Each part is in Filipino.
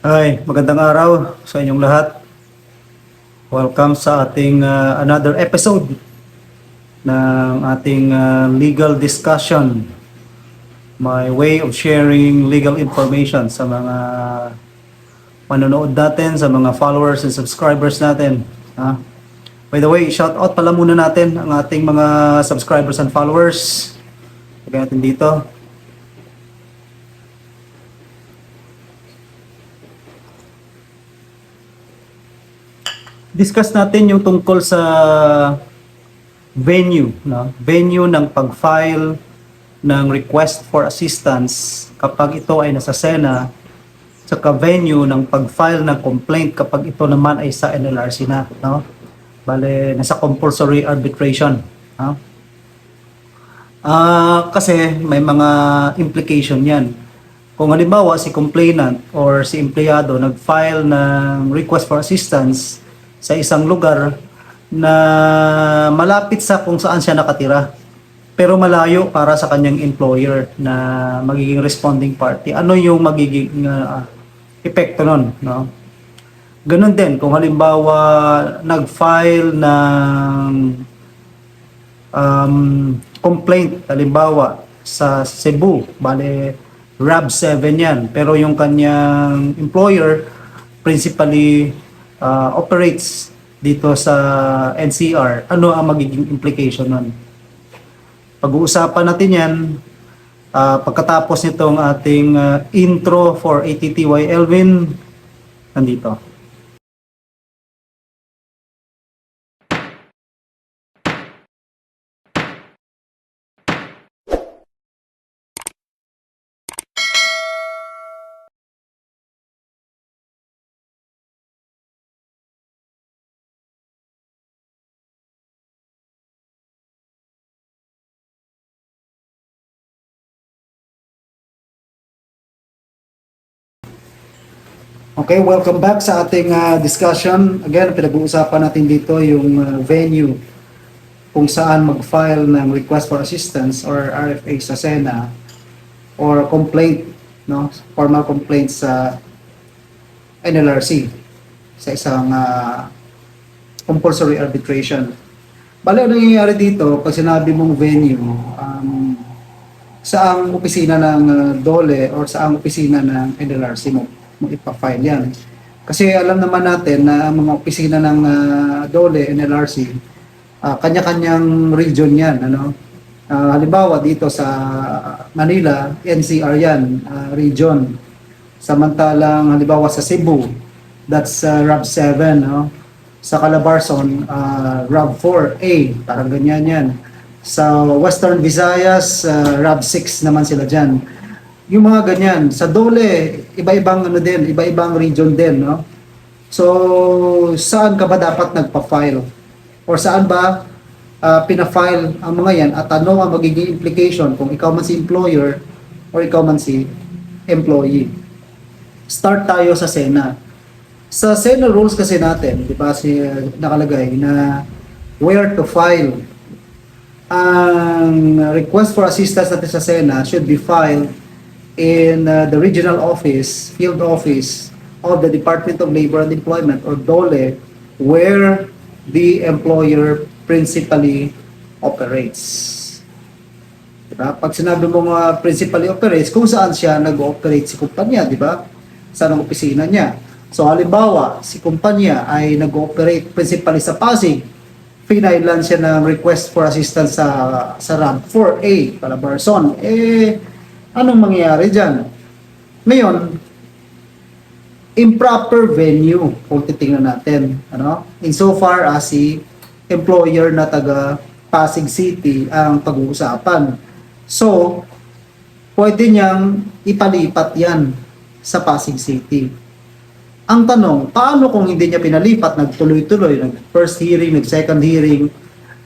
Hi, magandang araw sa inyong lahat. Welcome sa ating uh, another episode ng ating uh, legal discussion. My way of sharing legal information sa mga manonood natin, sa mga followers and subscribers natin. Ha? By the way, shout out pala muna natin ang ating mga subscribers and followers. Natin dito. Discuss natin yung tungkol sa venue, no? Venue ng pag-file ng request for assistance kapag ito ay nasa SENA saka venue ng pag-file ng complaint kapag ito naman ay sa NLRC na, no? Bale, nasa compulsory arbitration, no? Ah, kasi may mga implication 'yan. Kung halimbawa si complainant or si empleyado nag-file ng request for assistance sa isang lugar na malapit sa kung saan siya nakatira pero malayo para sa kanyang employer na magiging responding party. Ano yung magiging uh, epekto nun no? Ganun din kung halimbawa nag-file ng um, complaint halimbawa sa Cebu bale RAB7 yan pero yung kanyang employer principally uh, operates dito sa NCR, ano ang magiging implication nun? Pag-uusapan natin yan uh, pagkatapos nitong ating uh, intro for ATTY Elvin, nandito. Okay, welcome back sa ating uh, discussion. Again, pinag-uusapan natin dito yung uh, venue kung saan mag-file ng request for assistance or RFA sa SENA or complaint, no, formal complaint sa NLRC sa isang uh, compulsory arbitration. Bale, ano nangyayari dito pag sinabi mong venue, um, saang opisina ng uh, DOLE or saang opisina ng NLRC mo mo ipa-file yan. Kasi alam naman natin na mga opisina ng uh, DOLE, NLRC, uh, kanya-kanyang region yan. Ano? Uh, halimbawa dito sa Manila, NCR yan, uh, region. Samantalang halimbawa sa Cebu, that's uh, RAB7. No? Sa Calabarzon, uh, RAB4A, parang ganyan yan. Sa Western Visayas, uh, RAB6 naman sila dyan yung mga ganyan. Sa Dole, iba-ibang ano din, iba-ibang region din, no? So, saan ka ba dapat nagpa-file? Or saan ba uh, pina-file ang mga yan at ano ang magiging implication kung ikaw man si employer or ikaw man si employee? Start tayo sa SENA. Sa SENA rules kasi natin, di ba, si, nakalagay na where to file ang request for assistance natin sa SENA should be filed in uh, the regional office, field office of the Department of Labor and Employment or DOLE where the employer principally operates. Diba? Pag sinabi mo mga principally operates, kung saan siya nag-ooperate si kumpanya, di ba? Saan ang opisina niya? So halimbawa, si kumpanya ay nag-ooperate principally sa Pasig, finailan siya ng request for assistance sa sa RAB 4A, Calabarzon. Eh, Anong mangyayari dyan? Ngayon, improper venue kung titingnan natin. Ano? Insofar as si employer na taga Pasig City ang pag-uusapan. So, pwede niyang ipalipat yan sa Pasig City. Ang tanong, paano kung hindi niya pinalipat, nagtuloy-tuloy, nag-first hearing, nag-second hearing,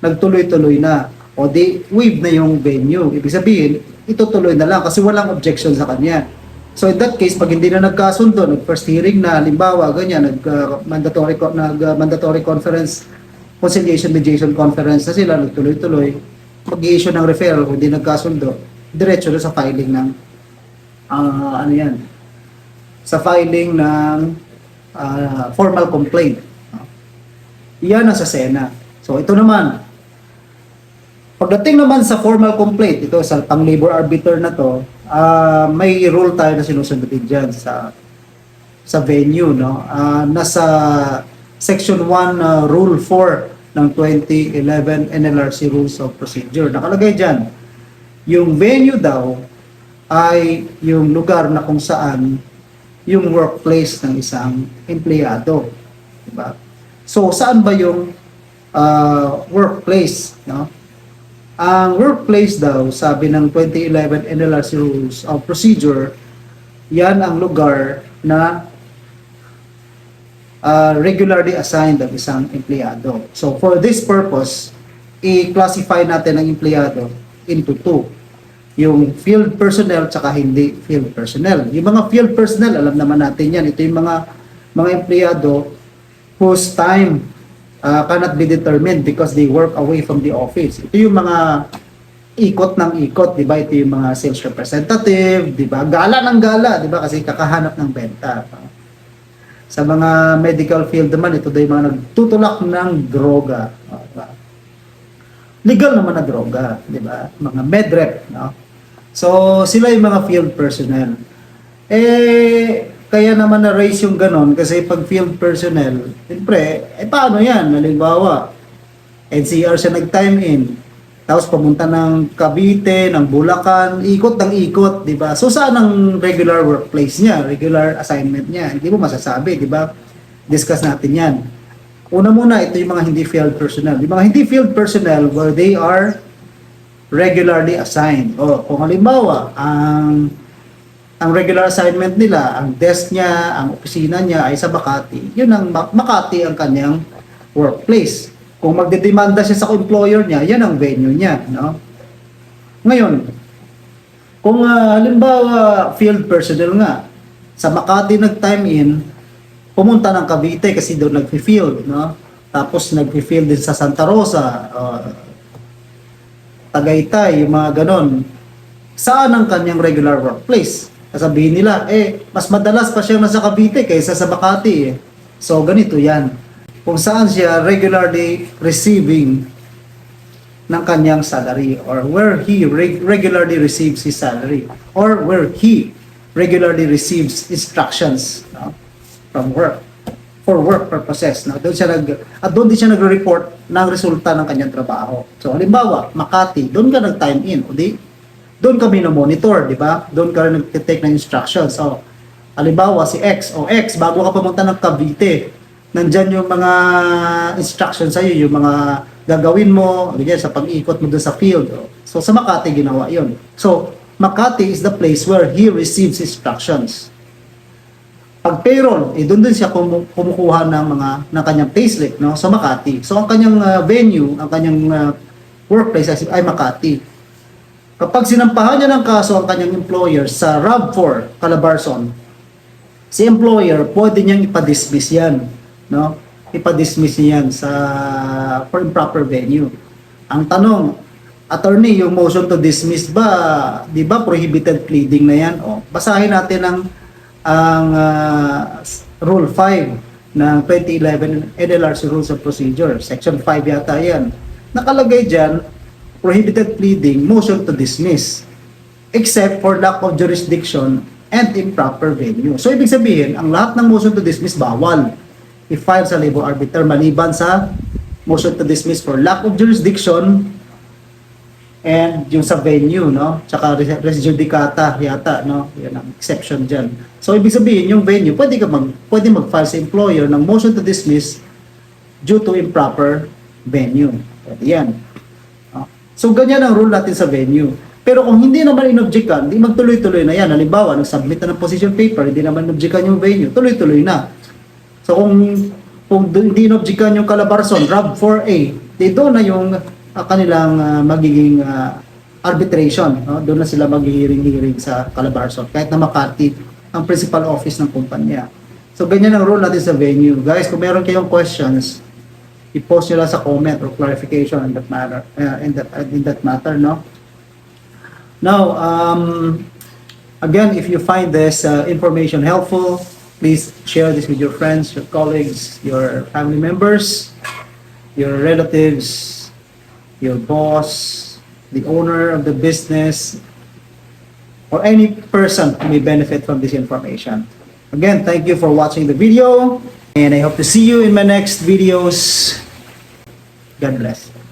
nagtuloy-tuloy na, o di, waive na yung venue. Ibig sabihin, itutuloy na lang kasi walang objection sa kanya. So in that case, pag hindi na nagkasundo, nag-first hearing na, halimbawa, ganyan, nag-mandatory uh, nag, uh, mandatory conference, conciliation mediation conference na sila, nagtuloy-tuloy, mag-issue ng referral kung hindi nagkasundo, diretso na sa filing ng, uh, ano yan, sa filing ng ah, formal complaint. Iyan ang sa SENA. So ito naman, pagdating naman sa formal complaint, ito sa pang labor arbiter na to, ah, may rule tayo na sinusundin dyan sa sa venue, no? Ah, nasa section 1 ah, rule 4 ng 2011 NLRC Rules of Procedure. Nakalagay dyan, yung venue daw ay yung lugar na kung saan yung workplace ng isang empleyado. Diba? So, saan ba yung ah, workplace? No? Ang workplace daw, sabi ng 2011 NLRC Rules of Procedure, yan ang lugar na uh, regularly assigned ang isang empleyado. So for this purpose, i-classify natin ang empleyado into two. Yung field personnel tsaka hindi field personnel. Yung mga field personnel, alam naman natin yan. Ito yung mga mga empleyado whose time uh, cannot be determined because they work away from the office. Ito yung mga ikot ng ikot, di ba? Ito yung mga sales representative, di ba? Gala ng gala, di ba? Kasi kakahanap ng benta. Sa mga medical field naman, ito daw yung mga nagtutulak ng droga. Diba? Legal naman na droga, di ba? Mga medrep, no? So, sila yung mga field personnel. Eh, kaya naman na-raise yung ganon kasi pag field personnel, siyempre, eh paano yan? Halimbawa, NCR siya nag-time in, tapos pumunta ng Cavite, ng Bulacan, ikot ng ikot, di ba? So saan ang regular workplace niya, regular assignment niya? Hindi mo masasabi, di ba? Discuss natin yan. Una muna, ito yung mga hindi field personnel. Yung mga hindi field personnel where they are regularly assigned. O kung halimbawa, ang ang regular assignment nila, ang desk niya, ang opisina niya ay sa Makati, yun ang Ma- Makati ang kanyang workplace. Kung magdedemanda siya sa employer niya, yan ang venue niya, no? Ngayon, kung ah, halimbawa field personnel nga, sa Makati nag-time in, pumunta ng Cavite kasi doon nag-field, no? Tapos nag-field din sa Santa Rosa, uh, Tagaytay, yung mga ganon. Saan ang kanyang regular workplace? Sasabihin nila, eh, mas madalas pa siya nasa Cavite kaysa sa Makati. Eh. So, ganito yan. Kung saan siya regularly receiving ng kanyang salary or where he reg- regularly receives his salary or where he regularly receives instructions no, from work for work purposes. No? Doon siya nag, at doon din siya nagre-report ng resulta ng kanyang trabaho. So, halimbawa, Makati, doon ka nag-time in, o di, doon kami na-monitor, di ba? Doon ka rin nag-take ng instructions. So, halimbawa, si X, o X, bago ka pumunta ng Cavite, nandyan yung mga instructions sa'yo, yung mga gagawin mo, ganyan, sa pag-ikot mo doon sa field. So, sa Makati, ginawa yon. So, Makati is the place where he receives instructions. Pag payroll, eh, doon din siya kumu- kumukuha ng mga ng kanyang payslip no sa Makati. So ang kanyang uh, venue, ang kanyang uh, workplace ay, ay Makati. Kapag sinampahan niya ng kaso ang kanyang employer sa RAV4 Calabarzon, si employer pwede niyang ipa-dismiss yan, no? Ipa-dismiss niya yan sa for improper venue. Ang tanong, attorney, yung motion to dismiss ba, 'di ba prohibited pleading na yan? O, basahin natin ang ang ah, Rule 5 ng 2011 NLRC Rules of Procedure, Section 5 yata yan. Nakalagay dyan, prohibited pleading, motion to dismiss, except for lack of jurisdiction and improper venue. So, ibig sabihin, ang lahat ng motion to dismiss bawal i-file sa labor arbiter maliban sa motion to dismiss for lack of jurisdiction and yung sa venue, no? Tsaka res judicata yata, no? Yan ang exception dyan. So, ibig sabihin, yung venue, pwede ka mag, pwede mag-file sa employer ng motion to dismiss due to improper venue. Pwede yan. So, ganyan ang rule natin sa venue. Pero kung hindi naman inobjekan, di magtuloy-tuloy na yan. Halimbawa, nag-submit na ng position paper, hindi naman inobjekan yung venue, tuloy-tuloy na. So, kung, kung hindi inobjekan yung Calabarzon, RAB4A, di doon na yung ah, kanilang ah, magiging ah, arbitration. No? Doon na sila maghihiring-hiring sa Calabarzon. Kahit na Makati, ang principal office ng kumpanya. So, ganyan ang rule natin sa venue. Guys, kung meron kayong questions, i-post nyo lang sa comment or clarification in that matter, uh, in that, in that matter, no? Now, um, Again, if you find this uh, information helpful, please share this with your friends, your colleagues, your family members, your relatives, your boss, the owner of the business, or any person who may benefit from this information. Again, thank you for watching the video, and I hope to see you in my next videos. God bless.